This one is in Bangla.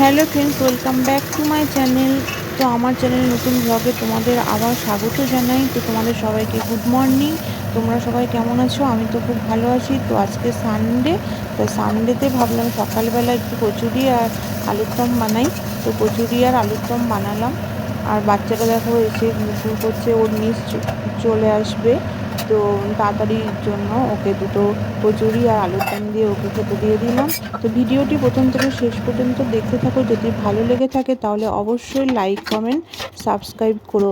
Hello friends, welcome back to my channel. তো আমার চ্যানেল নতুন ব্লগে তোমাদের আবার স্বাগত জানাই। তো তোমাদের সবাইকে গুড মর্নিং। তোমরা সবাই কেমন আছো? আমি তো খুব ভালো আছি। তো আজকে সানডে তো সানডেতে ভাবলাম সকালবেলা একটু কচুরি আর আলুর দম বানাই। তো কচুরি আর আলুর দম বানালাম। আর বাচ্চাটা দেখো এসে ঘুরঘুর করছে, ওর মিস চলে আসবে। তো তাড়াতাড়ির জন্য ওকে দুটো কচুরি আর আলুর দম দিয়ে ওকে খেতে দিয়ে দিলাম। তো ভিডিওটি প্রথম থেকে শেষ পর্যন্ত দেখতে থাকো। যদি ভালো লেগে থাকে তাহলে অবশ্যই লাইক কমেন্ট সাবস্ক্রাইব করো।